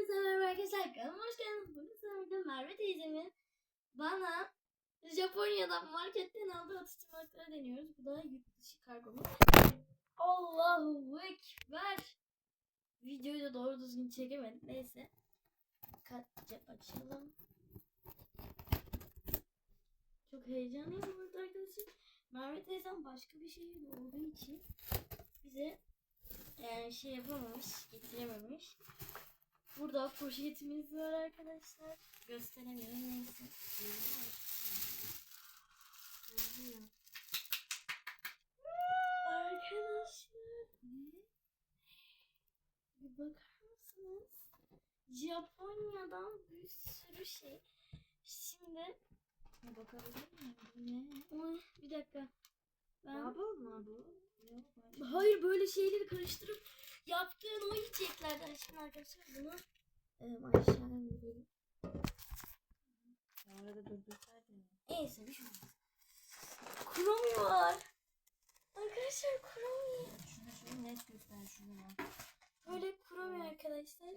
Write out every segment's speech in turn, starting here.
Hepinize merhaba arkadaşlar. Kanalıma hoş geldiniz. Bugün sizlerle Merve teyzemin bana Japonya'dan marketten aldığı atıştırmalıkları deniyoruz. Bu da yurt dışı kargomuz. Allahu Ekber. Videoyu da doğru düzgün çekemedim. Neyse. Dikkatlice açalım. Çok heyecanlıyım burada arkadaşlar. Merve teyzem başka bir şehirde olduğu için bize yani şey yapamamış, getirememiş. Burada poşetimiz var arkadaşlar. Gösteremiyorum neyse. Arkadaşlar ne? Bir bakar mısınız? Japonya'dan bir sürü şey. Şimdi bakabilir miyim? Ne? Bir dakika. Ben Marble mı bu? Hayır böyle şeyleri karıştırıp yaptığın o yiyeceklerden şimdi arkadaşlar bunu e, aşağıya indirelim. Ya durdursaydın. Neyse bir şey olmaz. Kuromi var. Arkadaşlar kuromi. Şunu şunu net göster şunu. Böyle kuromi arkadaşlar.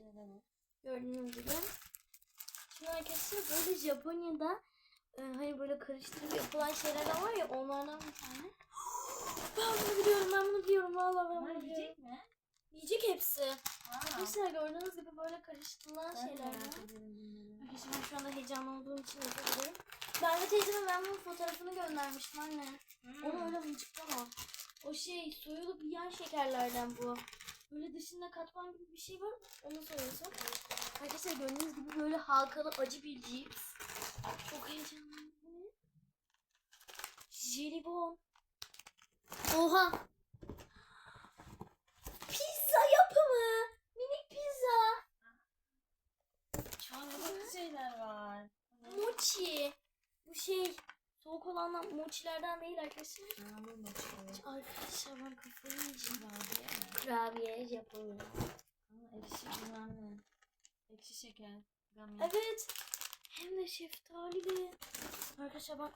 Gördüğünüz gibi. Şimdi arkadaşlar böyle Japonya'da e, hani böyle karıştırıp yapılan şeylerden var ya onlardan bir tane. Ben bunu biliyorum ben bunu biliyorum valla ben bunu biliyorum. yiyecek mi? Yiyecek hepsi. Arkadaşlar gördüğünüz gibi böyle karıştırılan bunları. Arkadaşlar şu anda heyecanlı olduğum için özür dilerim. Merve teyzeme ben bunun fotoğrafını göndermiştim anne. Hmm. Onu öyle mıncıklama. O şey soyulup yiyen şekerlerden bu. Böyle dışında katman gibi bir şey var. Onu soyuyorsun. Arkadaşlar gördüğünüz gibi böyle halkalı acı bir cips. Çok ne? Jelibon. Oha. Pizza yapımı. Minik pizza. Aa, ne farklı şeyler var. Mochi. Bu şey soğuk olanlar mochilerden değil arkadaşlar. Bu maçı. Arkadaşlar ben kafayı yiyeceğim. Kurabiye mi? Kurabiye Japonya. Aa, ekşi ne. Ekşi şeker. Gami. Evet. Hem de şeftalili. Arkadaşlar bak.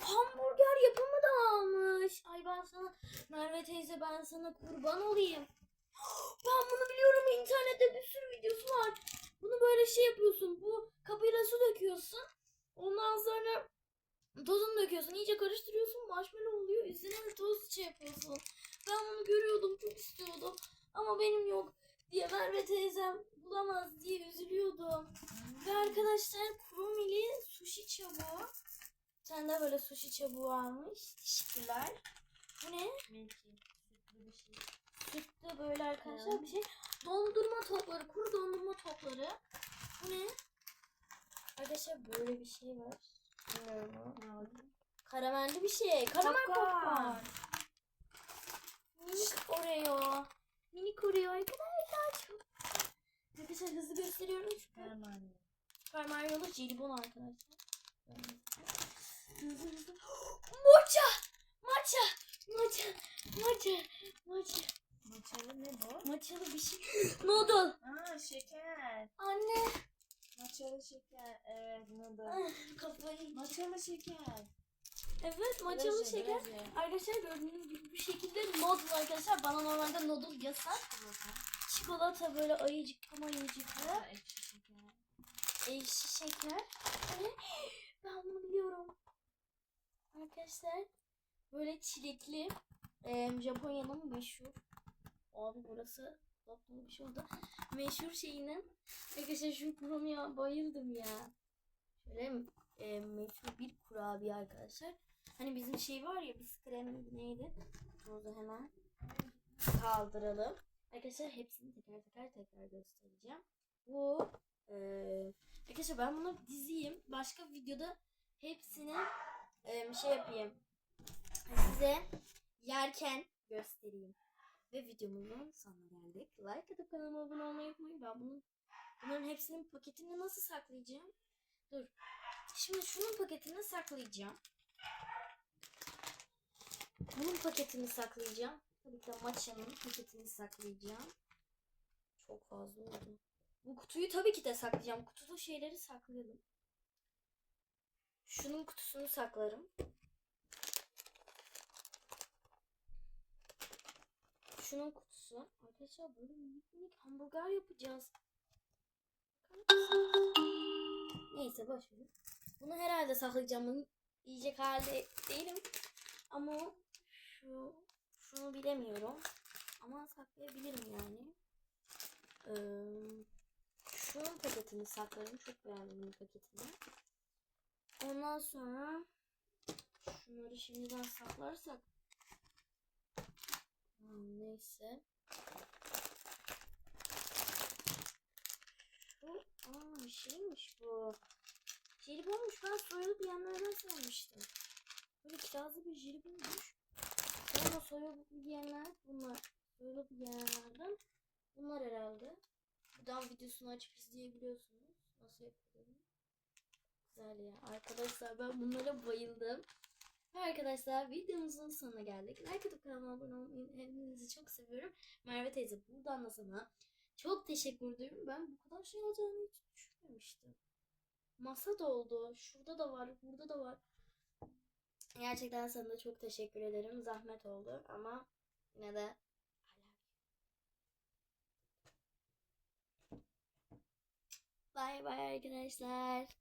Hamburger yapımı da almış. Ay ben sana Merve teyze ben sana kurban olayım. Ben bunu biliyorum internette bir sürü videosu var. Bunu böyle şey yapıyorsun. Bu kapıyla su döküyorsun. Ondan sonra tozunu döküyorsun. iyice karıştırıyorsun. Marshmallow oluyor. De toz şey yapıyorsun. Ben bunu görüyordum. Çok istiyordum. Ama benim yok diye Merve teyzem bulamaz diye üzülüyordum. Ve arkadaşlar Kurumili sushi çabuğu. Tane de böyle sushi çabuğu almış. Teşekkürler. Bu ne? Milky. Sütlü bir şey. Sütlü böyle arkadaşlar Evet. bir şey. Dondurma topları. Kuru dondurma topları. Bu ne? Arkadaşlar böyle bir şey var. Karamelli bir şey. Karamel Popcorn. Minik Oreo. Minik Oreo arkadaşlar çok. Arkadaşlar hızlı gösteriyorum çünkü. Super Mario'da jelibon arkadaşlar. Hızlı hızlı. Mocha! Matcha! Matcha! Matcha! Matcha! Maçalı ne bu? Matchalı bir şey. Noodle! Aa şeker. Anne! Maçalı şeker. Evet noodle. Ah, Kafayı. Maçalı şeker. Evet matchalı Breze, şeker. breze. Arkadaşlar gördüğünüz gibi bir şekilde noodle arkadaşlar. Bana normalde noodle yasak. Çikolata. Böyle ayıcıklı mayıcıklı. Aa, Ekşi şeker. Ekşi şeker. Ve ben bunu biliyorum. Arkadaşlar böyle çilekli e, Japonya'nın meşhur abi burası bir şey oldu. Meşhur şeyinin arkadaşlar şu kurabiyeye bayıldım ya. Şöyle e, meşhur bir kurabiye arkadaşlar. Hani bizim şey var ya biz krem neydi? Onu hemen kaldıralım. Arkadaşlar hepsini teker teker tekrar göstereceğim. Bu ee, arkadaşlar ben bunu diziyim. Başka videoda hepsini e, şey yapayım. Size yerken göstereyim. Ve videomuzun sonuna geldik. Like atıp kanalıma abone olmayı unutmayın. Ben bunun, bunların hepsinin paketini nasıl saklayacağım? Dur. Şimdi şunun paketini saklayacağım. Bunun paketini saklayacağım. Tabii ki de maçanın paketini saklayacağım. Çok fazla oldu. Bu kutuyu tabii ki de saklayacağım. Kutuda şeyleri saklayalım. Şunun kutusunu saklarım. Şunun kutusu. Arkadaşlar böyle minik minik hamburger yapacağız. Neyse boş verin. Bunu herhalde saklayacağım. Bunu yiyecek halde değilim. Ama şu şunu bilemiyorum. Ama saklayabilirim yani. Ee, şunun paketini saklarım. Çok beğendim bunun paketini. Ondan sonra şunları şimdiden saklarsak neyse. Bu aa şeymiş bu. Jelibonmuş ben soyalı bir yerlerden sanmıştım. Böyle kirazlı bir jelibonmuş. Sonra soyalı bir yerler bunlar. Soyalı bir yerlerden bunlar herhalde. Buradan videosunu açıp izleyebiliyorsunuz. Nasıl yapıldığını. Güzel ya. Arkadaşlar ben bunlara bayıldım. Arkadaşlar videomuzun sonuna geldik. Like atıp kanalıma abone olmayı seviyorum. Merve teyze buradan da sana çok teşekkür ediyorum. Ben bu kadar şey alacağını hiç düşünmemiştim. Masa doldu. Şurada da var. Burada da var. Gerçekten sana da çok teşekkür ederim. Zahmet oldu ama yine de Bye bye arkadaşlar.